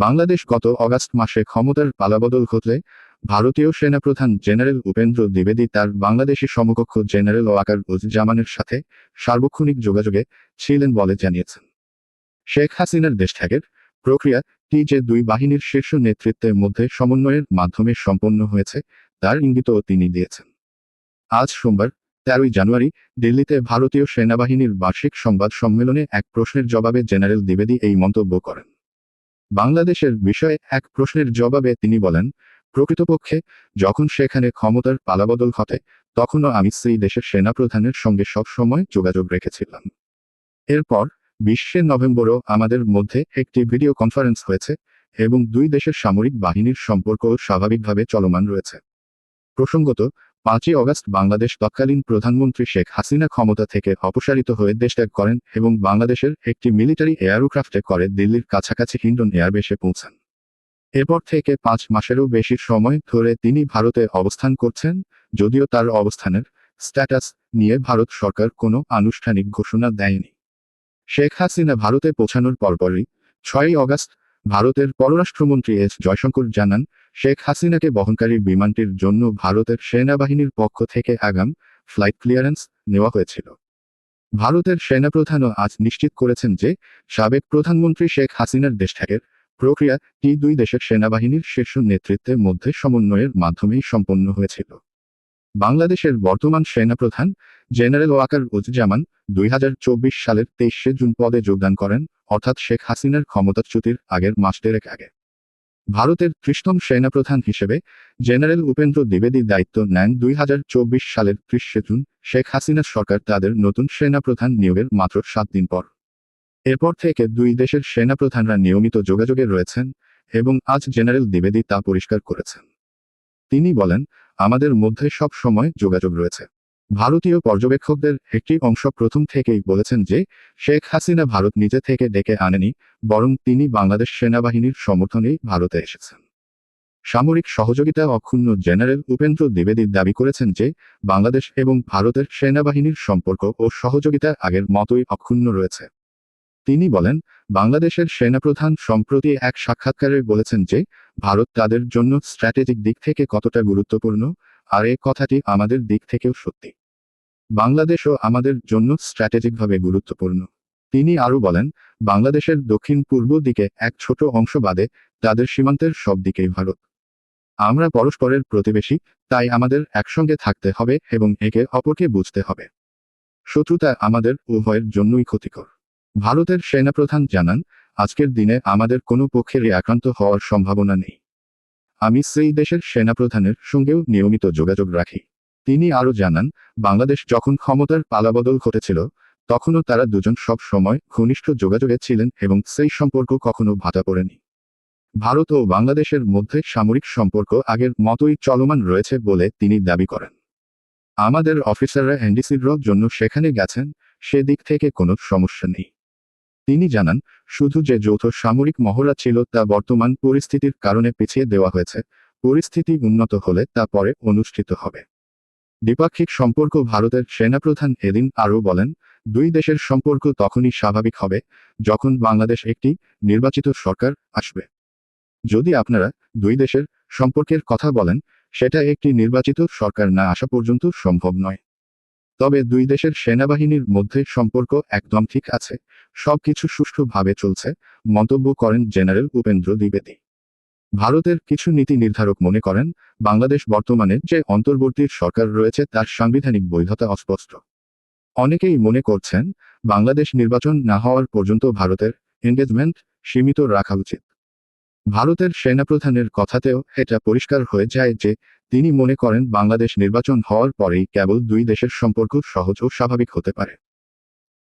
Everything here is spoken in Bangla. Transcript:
বাংলাদেশ গত অগাস্ট মাসে ক্ষমতার পালাবদল ঘটলে ভারতীয় সেনাপ্রধান জেনারেল উপেন্দ্র দ্বিবেদী তার বাংলাদেশি সমকক্ষ জেনারেল ওয়াকার উজ্জামানের সাথে সার্বক্ষণিক যোগাযোগে ছিলেন বলে জানিয়েছেন। শেখ হাসিনার দেশ ত্যাগের প্রক্রিয়া টি যে দুই বাহিনীর শীর্ষ নেতৃত্বের মধ্যে সমন্বয়ের মাধ্যমে সম্পন্ন হয়েছে, তার ইঙ্গিতও তিনি দিয়েছেন। আজ সোমবার, তেরোই জানুয়ারি, দিল্লিতে ভারতীয় সেনাবাহিনীর বার্ষিক সংবাদ সম্মেলনে এক প্রশ্নের জবাবে জেনারেল দ্বিবেদী এই মন্তব্য করেন। বাংলাদেশের বিষয়ে এক প্রশ্নের জবাবে তিনি বলেন, প্রকৃতপক্ষে, যখন সেখানে ক্ষমতার পালাবদল ঘটে, তখনও আমি সেই দেশের সেনাপ্রধানের সঙ্গে সব সময় যোগাযোগ রেখেছিলাম। এরপর বিশে নভেম্বরও আমাদের মধ্যে একটি ভিডিও কনফারেন্স হয়েছে এবং দুই দেশের সামরিক বাহিনীর সম্পর্ক স্বাভাবিকভাবে চলমান রয়েছে। প্রসঙ্গত পাঁচই অগস্ট বাংলাদেশ তৎকালীন প্রধানমন্ত্রী শেখ হাসিনা ক্ষমতা থেকে অপসারিত হয়ে দেশত্যাগ করেন এবং বাংলাদেশের একটি মিলিটারি এয়ারক্রাফটে করে দিল্লির কাছাকাছি হিন্ডন এয়ারবেসে পৌঁছান। এরপর থেকে পাঁচ মাসেরও বেশি সময় ধরে তিনি ভারতে অবস্থান করছেন, যদিও তার অবস্থানের স্ট্যাটাস নিয়ে ভারত সরকার কোনো আনুষ্ঠানিক ঘোষণা দেয়নি। শেখ হাসিনা ভারতে পৌঁছানোর পরপরই ছয়ই অগস্ট ভারতের পররাষ্ট্রমন্ত্রী এস জয়শঙ্কর জানান শেখ হাসিনাকে বহনকারী বিমানটির জন্য ভারতের সেনাবাহিনীর পক্ষ থেকে আগাম ফ্লাইট ক্লিয়ারেন্স নেওয়া হয়েছিল। ভারতের সেনাপ্রধানও আজ নিশ্চিত করেছেন যে, সাবেক প্রধানমন্ত্রী শেখ হাসিনার দেশত্যাগের প্রক্রিয়া টি দুই দেশের সেনাবাহিনীর শীর্ষ নেতৃত্বের মধ্যে সমন্বয়ের মাধ্যমেই সম্পন্ন হয়েছিল। বাংলাদেশের বর্তমান সেনাপ্রধান জেনারেল ওয়াকার উজ্জামান দুই হাজার চব্বিশ সালের তেইশে জুন পদে যোগদান করেন, অর্থাৎ শেখ হাসিনার ক্ষমতাচ্যুতির আগের মাস দেড়েক আগে। ভারতের ত্রিশতম সেনাপ্রধান হিসেবে জেনারেল উপেন্দ্র দ্বিবেদী দায়িত্ব নেন দুই হাজার চব্বিশ সালের ত্রিশে জুন। শেখ হাসিনা সরকার তাদের নতুন সেনাপ্রধান নিয়োগের মাত্র সাত দিন পর। এরপর থেকে দুই দেশের সেনাপ্রধানরা নিয়মিত যোগাযোগে রয়েছেন এবং আজ জেনারেল দ্বিবেদী তা পরিষ্কার করেছেন। তিনি বলেন, আমাদের মধ্যে সব সময় যোগাযোগ রয়েছে। ভারতীয় পর্যবেক্ষকদের একটি অংশ প্রথম থেকেই বলেছেন যে, শেখ হাসিনা ভারত নিজে থেকে ডেকে আনেনি, বরং তিনি বাংলাদেশ সেনাবাহিনীর সমর্থনেই ভারতে এসেছেন। সামরিক সহযোগিতা অক্ষুণ্ণ জেনারেল উপেন্দ্র দ্বিবেদী দাবি করেছেন যে, বাংলাদেশ এবং ভারতের সেনাবাহিনীর সম্পর্ক ও সহযোগিতা আগের মতোই অক্ষুণ্ণ রয়েছে। তিনি বলেন, বাংলাদেশের সেনাপ্রধান সম্প্রতি এক সাক্ষাৎকারে বলেছেন যে, ভারত তাদের জন্য স্ট্র্যাটেজিক দিক থেকে কতটা গুরুত্বপূর্ণ, আর এ কথাটি আমাদের দিক থেকেও সত্যি। বাংলাদেশও আমাদের জন্য স্ট্র্যাটেজিকভাবে গুরুত্বপূর্ণ। তিনি আরও বলেন, বাংলাদেশের দক্ষিণ পূর্ব দিকে এক ছোট অংশ বাদে তাদের সীমান্তের সব দিকেই ভারত। আমরা পরস্পরের প্রতিবেশী, তাই আমাদের একসঙ্গে থাকতে হবে এবং একে অপরকে বুঝতে হবে। শত্রুতা আমাদের উভয়ের জন্যই ক্ষতিকর। ভারতের সেনাপ্রধান জানান, আজকের দিনে আমাদের কোনো পক্ষেরই আক্রান্ত হওয়ার সম্ভাবনা নেই। আমি সেই দেশের সেনাপ্রধানের সঙ্গেও নিয়মিত যোগাযোগ রাখি। তিনি আরও জানান, বাংলাদেশ যখন ক্ষমতার পালাবদল ঘটেছিল, তখনও তারা দুজন সব সময় ঘনিষ্ঠ যোগাযোগে ছিলেন এবং সেই সম্পর্ক কখনো ভাটা পড়েনি। ভারত ও বাংলাদেশের মধ্যে সামরিক সম্পর্ক আগের মতোই চলমান রয়েছে বলে তিনি দাবি করেন। আমাদের অফিসাররা এনডিসির জন্য সেখানে গেছেন সেদিক থেকে কোনো সমস্যা নেই। তিনি জানান, শুধু যে যৌথ সামরিক মহড়া ছিল তা বর্তমান পরিস্থিতির কারণে পিছিয়ে দেওয়া হয়েছে, পরিস্থিতি উন্নত হলে তা পরে অনুষ্ঠিত হবে। দ্বিপাক্ষিক সম্পর্ক ভারতের সেনাপ্রধান এদিন আরও বলেন, দুই দেশের সম্পর্ক তখনই স্বাভাবিক হবে যখন বাংলাদেশ একটি নির্বাচিত সরকার আসবে। যদি আপনারা দুই দেশের সম্পর্কের কথা বলেন, সেটা একটি নির্বাচিত সরকার না আসা পর্যন্ত সম্ভব নয়। তবে দুই দেশের সেনাবাহিনীর মধ্যে সম্পর্ক একদম ঠিক আছে, সবকিছু সুষ্ঠুভাবে চলছে, মন্তব্য করেন জেনারেল উপেন্দ্র দ্বিবেদী। ভারতের কিছু নীতি নির্ধারক মনে করেন, বাংলাদেশ বর্তমানে যে অন্তর্বর্তী সরকার রয়েছে তার সাংবিধানিক বৈধতা অস্পষ্ট। অনেকেই মনে করছেন, বাংলাদেশ নির্বাচন না হওয়ার পর্যন্ত ভারতের এনগেজমেন্ট সীমিত রাখা উচিত। ভারতের সেনাপ্রধানের কথাতেও এটা পরিষ্কার হয়ে যায় যে, তিনি মনে করেন বাংলাদেশ নির্বাচন হওয়ার পরেই কেবল দুই দেশের সম্পর্ক সহজ ও স্বাভাবিক হতে পারে।